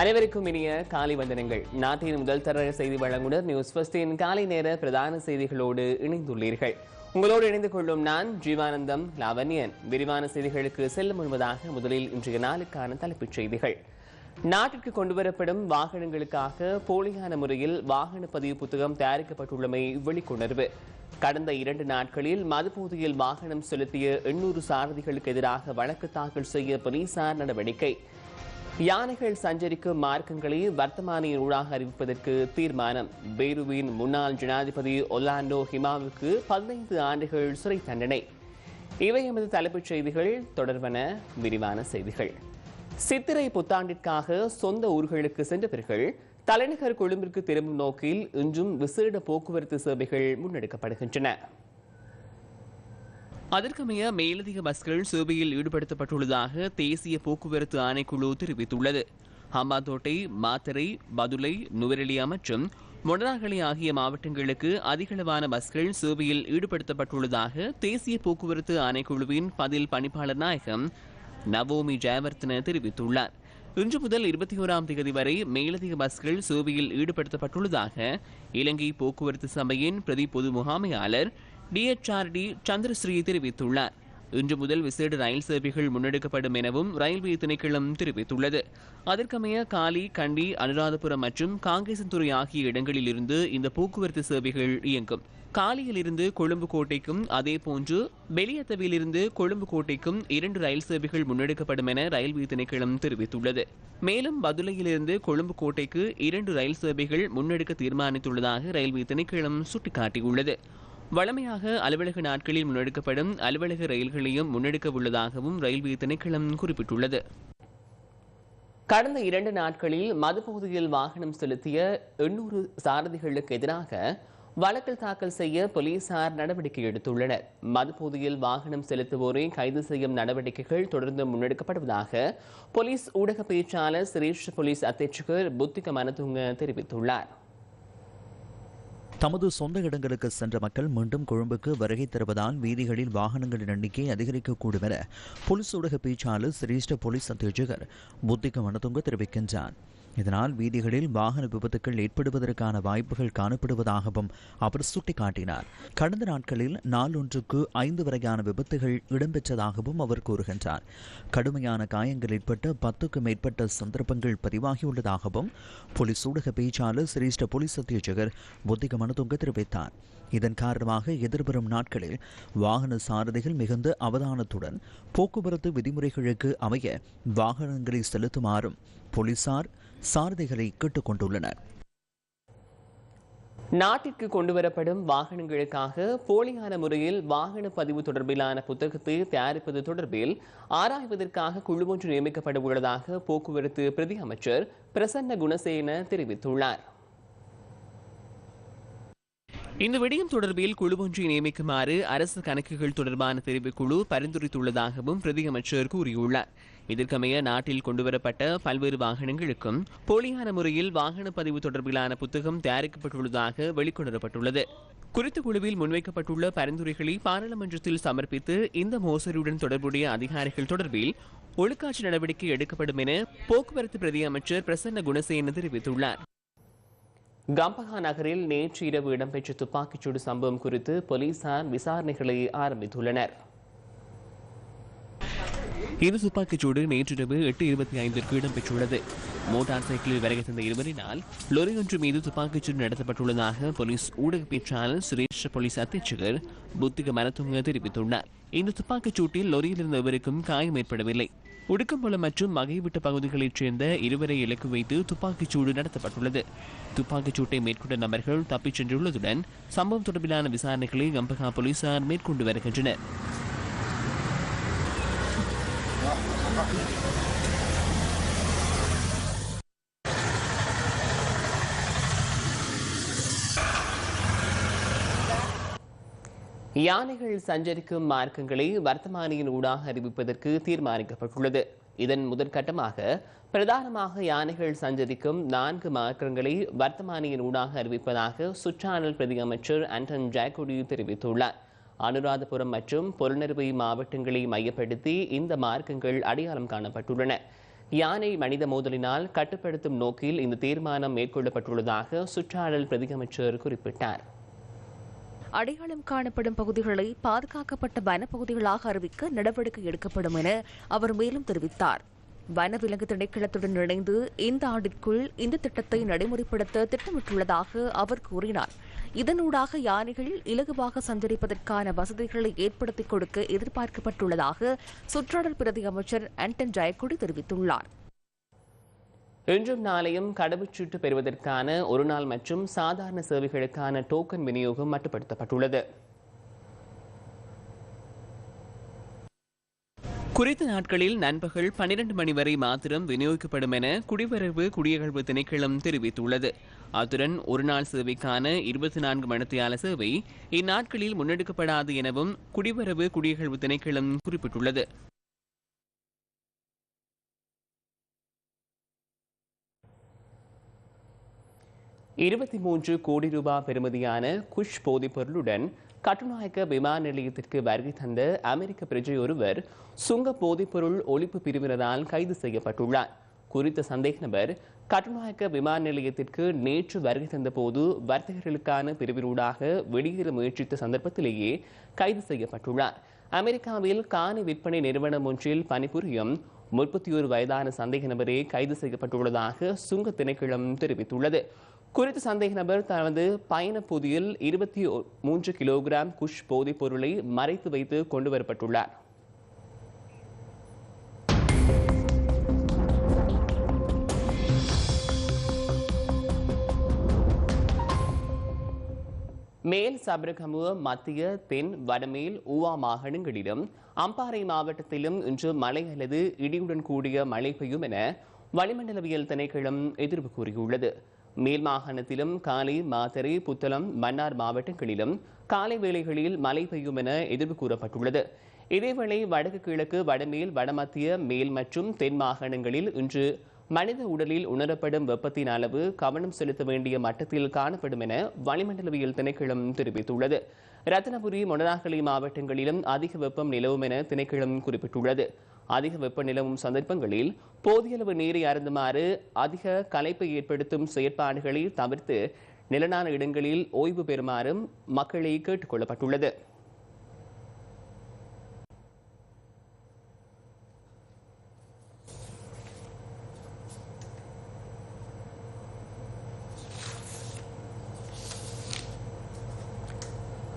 அனைவருக்கும் இனிய காலை வந்தனங்கள். நாட்டின் முதல் தர செய்தி வழங்குனர் நியூஸ் பஸ்டின் காலை நேர பிரதான செய்திகளோடு இணைந்துள்ளீர்கள். உங்களோடு இணைந்து கொள்ளும் நான் ஜீவானந்தம் லாவண்யன். விரிவான செய்திகளுக்கு செல்ல முழுவதாக முதலில் இன்றைய நாளுக்கான தலைப்புச் செய்திகள். நாட்டிற்கு கொண்டுவரப்படும் வாகனங்களுக்காக போலியான முறையில் வாகன பதிவு புத்தகம் தயாரிக்கப்பட்டுள்ளமை வெளிக்கொணர்வு கடந்த இரண்டு நாட்களில் மதுபோதையில் வாகனம் செலுத்திய எண்ணூறு சாரதிகளுக்கு எதிராக வழக்கு தாக்கல் செய்ய போலீசார் நடவடிக்கை. யானைகள் சஞ்சரிக்கும் மார்க்கங்களை வர்த்தமானியின் ஊடாக அறிவிப்பதற்கு தீர்மானம். பெய்ருவின் முன்னாள் ஜனாதிபதி ஒலாண்டோ ஹிமாவுக்கு பதினைந்து ஆண்டுகள் சிறை தண்டனை. இவை எமது தலைப்புச் செய்திகள். தொடர்பான விரிவான செய்திகள். சித்திரை புத்தாண்டிற்காக சொந்த ஊர்களுக்கு சென்றவர்கள் தலைநகர் கொழும்பிற்கு திரும்பும் நோக்கில் இன்றும் விசேட போக்குவரத்து சேவைகள் முன்னெடுக்கப்படுகின்றன. அதற்கமைய மேலதிக பஸ்கள் சேவையில் ஈடுபடுத்தப்பட்டுள்ளதாக தேசிய போக்குவரத்து ஆணைக்குழு தெரிவித்துள்ளது. ஹம்பாந்தோட்டை மாத்தரை பதுளை நுவரெலியா மற்றும் மொனராகலை ஆகிய மாவட்டங்களுக்கு அதிகளவான பஸ்கள் சேவையில் ஈடுபடுத்தப்பட்டுள்ளதாக தேசிய போக்குவரத்து ஆணைக்குழுவின் பதில் பணிப்பாளர் நாயகம் நவோமி ஜெயவர்த்தன தெரிவித்துள்ளார். இன்று முதல் இருபத்தி ஓராம் தேதி வரை மேலதிக பஸ்கள் சேவையில் ஈடுபடுத்தப்பட்டுள்ளதாக இலங்கை போக்குவரத்து சபையின் பிரதி பொது முகாமையாளர் டிஎச்ஆர்டி சந்திரஸ்ரீ தெரிவித்துள்ளார். இன்று முதல் விசேட ரயில் சேவைகள் முன்னெடுக்கப்படும் எனவும் ரயில்வே திணைக்களம் தெரிவித்துள்ளது. அதற்கமைய காலி கண்டி அனுராதபுரம் மற்றும் காங்கேசன்துறை ஆகிய இடங்களில் இருந்து இந்த போக்குவரத்து சேவைகள் இயங்கும். காலியிலிருந்து கொழும்பு கோட்டைக்கும் அதே போன்று கொழும்பு கோட்டைக்கும் இரண்டு ரயில் சேவைகள் முன்னெடுக்கப்படும் என ரயில்வே திணைக்களம் தெரிவித்துள்ளது. மேலும் பதுளையிலிருந்து கொழும்பு கோட்டைக்கு இரண்டு ரயில் சேவைகள் முன்னெடுக்க தீர்மானித்துள்ளதாக ரயில்வே திணைக்களம் சுட்டிக்காட்டியுள்ளது. வழமையாக அலுவலக நாட்களில் முன்னெடுக்கப்படும் அலுவலக ரயில்களையும் முன்னெடுக்க உள்ளதாகவும் ரயில்வே திணைக்களம் குறிப்பிட்டுள்ளது. கடந்த இரண்டு நாட்களில் மதுபகுதியில் வாகனம் செலுத்திய எண்ணூறு சாரதிகளுக்கு எதிராக வழக்கில் தாக்கல் செய்ய போலீசார் நடவடிக்கை எடுத்துள்ளனர். மதுபோதையில் வாகனம் செலுத்துவோரை கைது செய்யும் நடவடிக்கைகள் தொடர்ந்து முன்னெடுக்கப்படுவதாக போலீஸ் ஊடக பேச்சாளர் சிரேஷ்ட போலீஸ் அத்தியட்சகர் புத்திக மனதுங்க தெரிவித்துள்ளார். தமது சொந்த இடங்களுக்கு சென்ற மக்கள் மீண்டும் கொழும்புக்கு வருகை தருவதால் வீதிகளில் வாகனங்களின் எண்ணிக்கை அதிகரிக்கக்கூடும் என போலீஸ் ஊடக பேச்சாளர் சிரேஷ்ட போலீஸ் அத்தியட்சகர் புத்திக மனதுங்க தெரிவிக்கின்றார். இதனால் வீதிகளில் வாகன விபத்துக்கள் ஏற்படுவதற்கான வாய்ப்புகள் காணப்படுவதாகவும் அவர் சுட்டிக்காட்டினார். கடந்த நாட்களில் நாளொன்றுக்கு ஐந்து வரையான விபத்துகள் இடம்பெற்றதாகவும் அவர் கூறுகின்றார். கடுமையான காயங்கள் ஏற்பட்ட பத்துக்கும் மேற்பட்ட சந்தர்ப்பங்கள் பதிவாகியுள்ளதாகவும் போலீஸ் ஊடக பேச்சாளர் சிரேஷ்ட போலீஸ் அத்தியட்சகர் புத்திக மனதுங்க தெரிவித்தார். இதன் காரணமாக எதிர்வரும் நாட்களில் வாகன சாரதிகள் மிகுந்த அவதானத்துடன் போக்குவரத்து விதிமுறைகளுக்கு அமைய வாகனங்களை செலுத்துமாறும் போலீசார் சாரதிகளை கேட்டுக்கொண்டுள்ளனர் நாட்டிற்கு கொண்டுவரப்படும் வாகனங்களுக்காக போலியான முறையில் வாகன பதிவு தொடர்பிலான புத்தகத்தை தயாரிப்பது தொடர்பில் ஆராய்வதற்காக குழு ஒன்று நியமிக்கப்பட உள்ளதாக போக்குவரத்து பிரதி அமைச்சர் பிரசன்ன குணசேன தெரிவித்துள்ளார். இந்த விடயம் தொடர்பில் குழு ஒன்றை நியமிக்குமாறு அரசு கணக்குகள் தொடர்பான தெரிவுக்குழு பரிந்துரைத்துள்ளதாகவும் பிரதியமைச்சர் கூறியுள்ளார். இதற்கமைய நாட்டில் கொண்டுவரப்பட்ட பல்வேறு வாகனங்களுக்கும் போலியான முறையில் வாகன பதிவு தொடர்பிலான புத்தகம் தயாரிக்கப்பட்டுள்ளதாக வெளிக்கொணரப்பட்டுள்ளது. குறித்த குழுவில் முன்வைக்கப்பட்டுள்ள பரிந்துரைகளை பாராளுமன்றத்தில் சமர்ப்பித்து இந்த மோசடியுடன் தொடர்புடைய அதிகாரிகள் தொடர்பில் ஒழுக்காட்சி நடவடிக்கை எடுக்கப்படும் என போக்குவரத்து பிரதி அமைச்சர் பிரசன்ன குணசேன தெரிவித்துள்ளார். கம்பஹா நகரில் நேற்று இரவு இடம்பெற்ற துப்பாக்கிச்சூடு சம்பவம் குறித்து போலீசார் விசாரணைகளை ஆரம்பித்துள்ளனர். இந்த துப்பாக்கிச்சூடு நேற்றிரவு எட்டு இருபத்தி ஐந்திற்கு இடம்பெற்றுள்ளது. மோட்டார் சைக்கிளில் வருகை தந்த இருவரினால் லொரி ஒன்று மீது துப்பாக்கிச்சூடு நடத்தப்பட்டுள்ளதாக போலீஸ் ஊடக பேச்சாளர் சுரேஷ் போலீஸ் அத்தியட்சகர் புத்திக மரத்துங்க தெரிவித்துள்ளார். இந்த துப்பாக்கிச்சூட்டில் லொரியில் இருந்த இவருக்கும் காயம் ஏற்படவில்லை. உடுக்கம்புலம் மற்றும் மகைவிட்ட பகுதிகளைச் சேர்ந்த இருவரை இலக்கு வைத்து துப்பாக்கிச்சூடு நடத்தப்பட்டுள்ளது. துப்பாக்கிச்சூட்டை மேற்கொண்ட நபர்கள் தப்பிச் சென்றுள்ளதுடன் சம்பவம் தொடர்பிலான விசாரணைகளை கம்பகா போலீசார் மேற்கொண்டு வருகின்றனர். யானைகள் சஞ்சரிக்கும் மார்க்கங்களை வர்த்தமானியின் ஊடாக அறிவிப்பதற்கு தீர்மானிக்கப்பட்டுள்ளது. இதன் முதற்கட்டமாக பிரதானமாக யானைகள் சஞ்சரிக்கும் நான்கு மார்க்கங்களை வர்த்தமானியின் ஊடாக அறிவிப்பதாக சுற்றாடல் பிரதி அமைச்சர் ஆண்டன் ஜாக்கோடி தெரிவித்துள்ளார். அனுராதபுரம் மற்றும் பொருணர்வை மாவட்டங்களை மையப்படுத்தி இந்த மார்க்கங்கள் அடையாளம் காணப்பட்டுள்ளன. யானை மனித மோதலினால் கட்டுப்படுத்தும் நோக்கில் இந்த தீர்மானம் மேற்கொள்ளப்பட்டுள்ளதாக சுற்றாடல் பிரதியமைச்சர் குறிப்பிட்டார். அடையாளம் காணப்படும் பகுதிகளை பாதுகாக்கப்பட்ட வனப்பகுதிகளாக அறிவிக்க நடவடிக்கை எடுக்கப்படும் என அவர் மேலும் தெரிவித்தார். வனவிலங்கு திணைக்களத்துடன் இணைந்து இந்த ஆண்டிற்குள் இந்த திட்டத்தை நடைமுறைப்படுத்த திட்டமிட்டுள்ளதாக அவர் கூறினார். இதனூடாக யானைகள் இலகுவாக சஞ்சரிப்பதற்கான வசதிகளை ஏற்படுத்திக் கொடுக்க எதிர்பார்க்கப்பட்டுள்ளதாக சுற்றாடல் பிரதி அமைச்சர் ஆண்டன் ஜெயக்குடி தெரிவித்துள்ளார். இன்றும் நாளையும் கடவுச்சீட்டு பெறுவதற்கான ஒரு நாள் மற்றும் சாதாரண சேவைகளுக்கான டோக்கன் விநியோகம் மட்டுப்படுத்தப்பட்டுள்ளது. குறித்த நாட்களில் நண்பகல் பன்னிரண்டு மணி வரை மாத்திரம் விநியோகிக்கப்படும் என குடிவரவு குடியகழ்வு திணைக்களம் தெரிவித்துள்ளது. அத்துடன் ஒரு நாள் சேவைக்கான இருபத்தி நான்கு மணித்தியால சேவை இந்நாட்களில் முன்னெடுக்கப்படாது எனவும் குடிவரவு குடியகழ்வு திணைக்களம் குறிப்பிட்டுள்ளது. இருபத்தி மூன்று கோடி ரூபாய் பெறுமதியான குஷ் போதைப்பொருளுடன் கட்டுநாயக்க விமான நிலையத்திற்கு வருகை தந்த அமெரிக்க பிரஜை ஒருவர் சுங்க போதைப்பொருள் ஒழிப்பு பிரிவினரால் கைது செய்யப்பட்டுள்ளார். குறித்த சந்தேக நபர் கட்டுநாயக்க விமான நிலையத்திற்கு நேற்று வருகை தந்தபோது வர்த்தகர்களுக்கான பிரிவினூடாக வெளியேற முயற்சித்த சந்தர்ப்பத்திலேயே கைது செய்யப்பட்டுள்ளார். அமெரிக்காவில் காணி விற்பனை நிறுவனம் ஒன்றில் பணிபுரியும் முப்பத்தி ஒரு வயதான சந்தேக நபரே கைது செய்யப்பட்டுள்ளதாக சுங்க திணைக்களம் தெரிவித்துள்ளது. குறித்த சந்தேக நபர் தனது பயண பொதியில் இருபத்தி மூன்று கிலோகிராம் குஷ் போதைப் பொருளை மறைத்து வைத்து கொண்டு வரப்பட்டுள்ளார். மேல் சபரகமுவ மத்திய தென் வடமேல் ஊவா மாகாணங்களிலும் அம்பாறை மாவட்டத்திலும் இன்று மழை அல்லது இடியுடன் கூடிய மழை பெய்யும் என வளிமண்டலவியல் திணைக்களம் எதிர்ப்பு கூறியுள்ளது. மேல் மாகாணத்திலும் காலை மாத்தறை புத்தளம் மன்னார் மாவட்டங்களிலும் காலை வேளைகளில் மழை பெய்யும் என எதிர்ப்பு கூறப்பட்டுள்ளது. இதேவேளை வடக்கு கிழக்கு வடமேல் வடமத்திய மேல் மற்றும் தென் மாகாணங்களில் இன்று மனித உடலில் உணரப்படும் வெப்பத்தின் அளவு கவனம் செலுத்த வேண்டிய மட்டத்தில் காணப்படும் என வளிமண்டலவியல் திணைக்களம் தெரிவித்துள்ளது. ரத்னபுரி மொனராகலை மாவட்டங்களிலும் அதிக வெப்பம் நிலவும் என திணைக்களம் குறிப்பிட்டுள்ளது. அதிக வெப்ப நிலவும் சந்தர்ப்பங்களில் போதியளவு நீரை அருந்துமாறு அதிக களைப்பை ஏற்படுத்தும் செயற்பாடுகளை தவிர்த்து நிலனான இடங்களில் ஓய்வு பெறுமாறும் மக்களை கேட்டுக் கொள்ளப்பட்டுள்ளது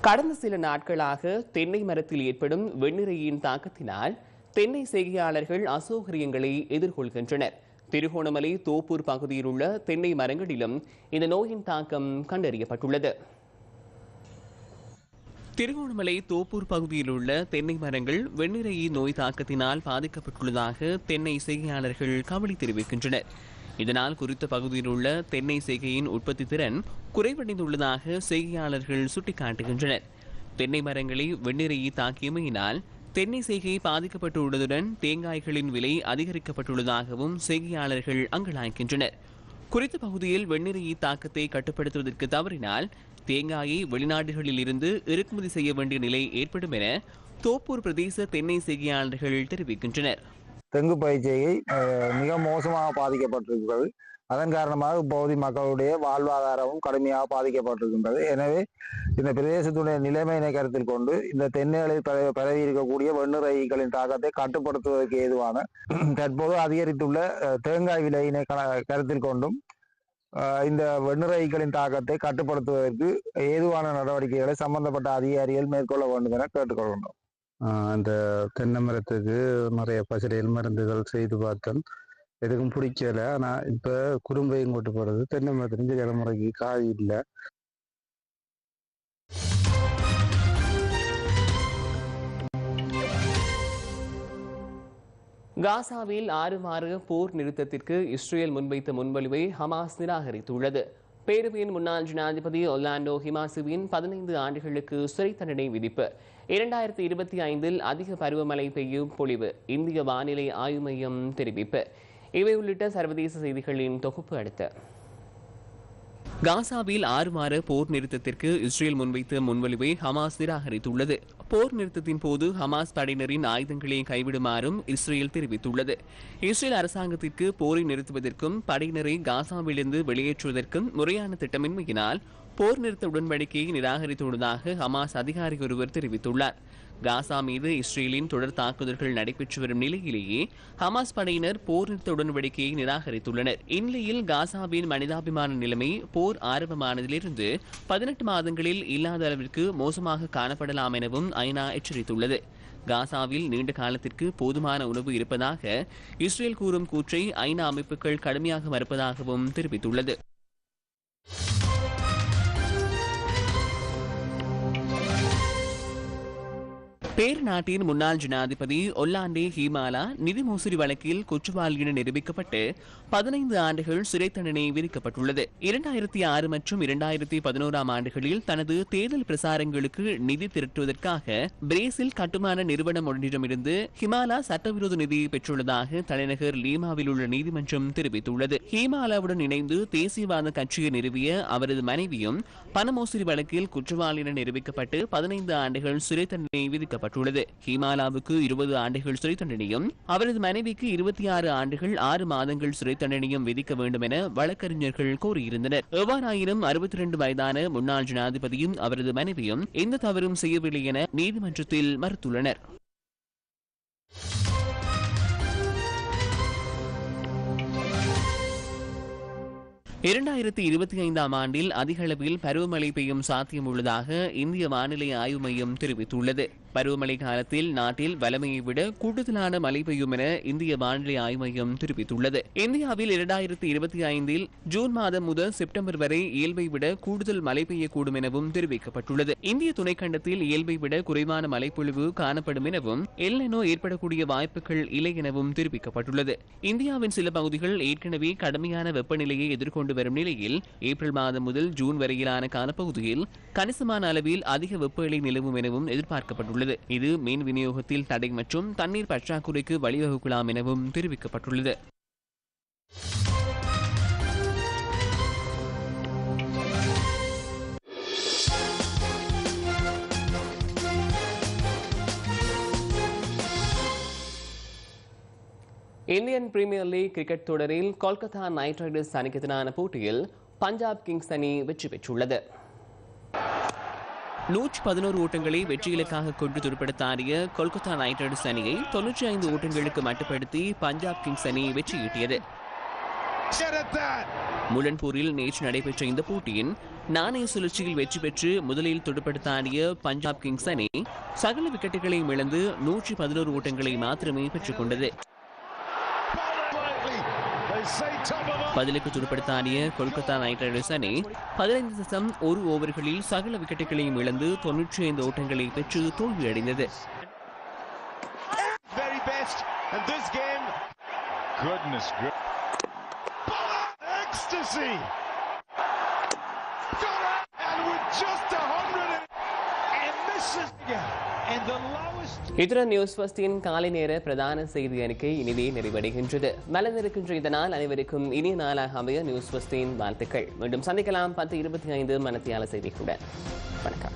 கடந்த சில நாட்களாக தென்னை மரத்தில் ஏற்படும் வெண்ணிறையின் தாக்கத்தினால் தென்னை செய்கையாளர்கள் அசௌகரியங்களை எதிர்கொள்கின்றனர். திருகோணமலை தோப்பூர் பகுதியில் உள்ள தென்னை மரங்களிலும் இந்த நோயின் தாக்கம் கண்டறியப்பட்டுள்ளது. திருகோணமலை தோப்பூர் பகுதியில் உள்ள தென்னை மரங்கள் வெண்ணிறையி நோய் தாக்கத்தினால் பாதிக்கப்பட்டுள்ளதாக தென்னை செய்கையாளர்கள் கவலை தெரிவிக்கின்றனர். இதனால் குறித்த பகுதியில் உள்ள தென்னை செய்கையின் உற்பத்தி திறன் குறைவடைந்துள்ளதாக செய்கையாளர்கள் சுட்டிக்காட்டுகின்றனர். தென்னை மரங்களை வெண்ணிறையி தாக்கியமையினால் தென்னை செய்கை பாதிக்கப்பட்டுள்ளதுடன் தேங்காய்களின் விலை அதிகரிக்கப்பட்டுள்ளதாகவும் செய்கையாளர்கள் அங்கலாய்க்கின்றனர் குறித்த பகுதியில் வெண்ணிறை தாக்கத்தை கட்டுப்படுத்துவதற்கு தவறினால் தேங்காயை வெளிநாடுகளில் இருந்து இறக்குமதி செய்ய வேண்டிய நிலை ஏற்படும் என தோப்பூர் பிரதேச தென்னை செய்கையாளர்கள் தெரிவிக்கின்றனர். தெங்கு பயிற்சியை மிக மோசமாக பாதிக்கப்பட்டிருக்கிறது. அதன் காரணமாக இப்பகுதி மக்களுடைய வாழ்வாதாரமும் கடுமையாக பாதிக்கப்பட்டிருக்கின்றது. எனவே இந்த பிரதேசத்துடைய நிலைமையினை கருத்தில் கொண்டு இந்த தென்னைகளில் பரவி இருக்கக்கூடிய வெண்ணுரைகளின் தாக்கத்தை கட்டுப்படுத்துவதற்கு ஏதுவான தற்போது அதிகரித்துள்ள தேங்காய் விலையினை கருத்தில் கொண்டும் இந்த வெண்ணுரைகளின் தாக்கத்தை கட்டுப்படுத்துவதற்கு ஏதுவான நடவடிக்கைகளை சம்பந்தப்பட்ட அதிகாரிகள் மேற்கொள்ள வேண்டும் என கேட்டுக்கொள்கின்றோம். ஆஹ் அந்த தென்னை மரத்துக்கு நிறைய பசிரையில் மருந்துகள் செய்து பார்த்தோம் எதுக்கும் பிடிக்கல. ஆனா இப்ப குறும்பையும் கொண்டு போறது தென்னை மரத்துல தலைமுறைக்கு காய் இல்லை. காசாவில் ஆறு மாறு போர் நிறுத்தத்திற்கு இஸ்ரேல் முன்வைத்த முன்மொழிவை ஹமாஸ் நிராகரித்துள்ளது. பேருவின் முன்னாள் ஜனாதிபதி ஒலாண்டோ ஹிமாசுவின் பதினைந்து ஆண்டுகளுக்கு சிறை தண்டனை விதிப்பு. இரண்டாயிரத்தி இருபத்தி ஐந்தில் அதிக பருவமழை பெய்யும் பொழிவு. இந்திய வானிலை ஆய்வு மையம் தெரிவிப்பு. இவை உள்ளிட்ட சர்வதேச செய்திகளின் தொகுப்பு அடுத்து. காசாவில் ஆறு வார போர் நிறுத்தத்திற்கு இஸ்ரேல் முன்வைத்த முன்வலிவை ஹமாஸ் நிராகரித்துள்ளது. போர் நிறுத்தத்தின் போது ஹமாஸ் படையினரின் ஆயுதங்களை கைவிடுமாறும் இஸ்ரேல் தெரிவித்துள்ளது. இஸ்ரேல் அரசாங்கத்திற்கு போரை நிறுத்துவதற்கும் படையினரை காசாவிலிருந்து வெளியேற்றுவதற்கும் முறையான திட்டமின்மையினால் போர் நிறுத்த உடன்படிக்கையை நிராகரித்துள்ளதாக ஹமாஸ் அதிகாரி ஒருவர் தெரிவித்துள்ளார். காசா மீது இஸ்ரேலின் தொடர் தாக்குதல்கள் நடைபெற்று வரும் நிலையிலேயே ஹமாஸ் படையினர் போர் நிறுத்த உடன்படிக்கையை நிராகரித்துள்ளனர். இந்நிலையில் காசாவின் மனிதாபிமான நிலைமை போர் ஆரம்பமானதிலிருந்து பதினெட்டு மாதங்களில் இல்லாத அளவிற்கு மோசமாக காணப்படலாம் எனவும் ஐநா எச்சரித்துள்ளது. காசாவில் நீண்ட காலத்திற்கு போதுமான உணவு இருப்பதாக இஸ்ரேல் கூறும் கூற்றை ஐநா அமைப்புகள் கடுமையாக மறுப்பதாகவும் தெரிவித்துள்ளது. பேர் நாட்டின் முன்னாள் ஜனாதிபதி ஒல்லாண்டே ஹீமாலா நிதி மோசடி வழக்கில் குற்றவாளி என நிரூபிக்கப்பட்டு பதினைந்து ஆண்டுகள் சிறை தண்டனை விதிக்கப்பட்டுள்ளது இரண்டாயிரத்தி ஆறு மற்றும் இரண்டாயிரத்தி பதினோராம் ஆண்டுகளில் தனது தேர்தல் பிரசாரங்களுக்கு நிதி திரட்டுவதற்காக பிரேசில் கட்டுமான நிறுவனம் ஒன்றிடமிருந்து ஹிமாலா சட்டவிரோத நிதியை பெற்றுள்ளதாக தலைநகர் லீமாவில் உள்ள நீதிமன்றம் தெரிவித்துள்ளது ஹிமாலாவுடன் இணைந்து தேசியவாத கட்சியை நிறுவிய அவரது மனைவியும் பண மோசடி வழக்கில் குற்றவாளி என நிரூபிக்கப்பட்டு பதினைந்து ஆண்டுகள் சிறை தண்டனை வழங்கப்பட்டுள்ளது ஹிமாலாவுக்கு இருபது ஆண்டுகள் சிறை தண்டனையும் அவரது மனைவிக்கு இருபத்தி ஆறு ஆண்டுகள் ஆறு மாதங்கள் சிறை தண்டனையும் விதிக்க வேண்டும் என வழக்கறிஞர்கள் கோரியிருந்தனர் எவ்வாறாயினும் அறுபத்தி இரண்டு வயதான முன்னாள் ஜனாதிபதியும் அவரது மனைவியும் எந்த தவறும் செய்யவில்லை என நீதிமன்றத்தில் மறுத்துள்ளனர். இரண்டாயிரத்தி இருபத்தி ஐந்தாம் ஆண்டில் அதிகளவில் பருவமழை பெய்யும் சாத்தியம் உள்ளதாக இந்திய வானிலை ஆய்வு மையம் தெரிவித்துள்ளது. பருவமழை காலத்தில் நாட்டில் வலமையை விட கூடுதலான மழை பெய்யும் என இந்திய வானிலை ஆய்வு மையம் தெரிவித்துள்ளது. இந்தியாவில் இரண்டாயிரத்தி இருபத்தி ஐந்தில் ஜூன் மாதம் முதல் செப்டம்பர் வரை இயல்பை விட கூடுதல் மழை பெய்யக்கூடும் எனவும் தெரிவிக்கப்பட்டுள்ளது. இந்திய துணைக்கண்டத்தில் இயல்பை விட குறைவான மழைப்பொழிவு காணப்படும் எனவும் எல்எனோ ஏற்படக்கூடிய வாய்ப்புகள் இல்லை எனவும் தெரிவிக்கப்பட்டுள்ளது. இந்தியாவின் சில பகுதிகள் ஏற்கனவே கடுமையான வெப்பநிலையை எதிர்கொண்டு வரும் நிலையில் ஏப்ரல் மாதம் முதல் ஜூன் வரையிலான காலப்பகுதியில் கணிசமான அளவில் அதிக வெப்பநிலை நிலவும் எனவும் எதிர்பார்க்கப்பட்டுள்ளது. இது மீன் விநியோகத்தில் தடை மற்றும் தண்ணீர் பற்றாக்குறைக்கு வழிவகுக்கலாம் எனவும் தெரிவிக்கப்பட்டுள்ளது. இந்தியன் பிரீமியர் லீக் கிரிக்கெட் தொடரில் கொல்கத்தா நைட் ரைடர்ஸ் அணிக்கு எதிரான போட்டியில் பஞ்சாப் கிங்ஸ் அணி வெற்றி பெற்றுள்ளது. நூற்றி பதினோரு ஓட்டங்களை வெற்றி இலக்காக கொண்டு துடுப்படுத்த கொல்கத்தா நைட் ரைடர்ஸ் அணியை தொன்னூற்றி ஐந்து ஓட்டங்களுக்கு மட்டுப்படுத்தி பஞ்சாப் கிங்ஸ் அணி வெற்றியீட்டியது. முலன்பூரில் நேற்று நடைபெற்ற இந்த போட்டியின் நாணய சுழற்சியில் வெற்றி பெற்று முதலில் துடுப்படுத்தாடிய பஞ்சாப் கிங்ஸ் அணி சகல விக்கெட்டுகளையும் இழந்து நூற்றி பதினோரு ஓட்டங்களை மாத்திரமே பெற்றுக் கொண்டது பதிலுக்கு துடுப்படுத்தாடிய கொல்கத்தா நைட் ரைடர்ஸ் அணி பதினைந்து தசம் ஒரு ஓவர்களில் சகல விக்கெட்டுகளையும் இழந்து தொன்னூற்றி ஐந்து ஓட்டங்களை பெற்று தோல்வியடைந்தது very Got it. And with just a hundred and, misses again. இத்துடன் நியூஸ் ஃபஸ்டின் காலை நேர பிரதான செய்தி அறிக்கை இனிதே நிறைவடைகின்றது. மலர்ந்திருக்கின்ற இதனால் அனைவருக்கும் இனிய நாளாக அமைய நியூஸ் ஃபஸ்டின் வாழ்த்துக்கள். மீண்டும் சந்திக்கலாம் பத்து இருபத்தி ஐந்து மனத்தியால செய்திகளுடன் வணக்கம்.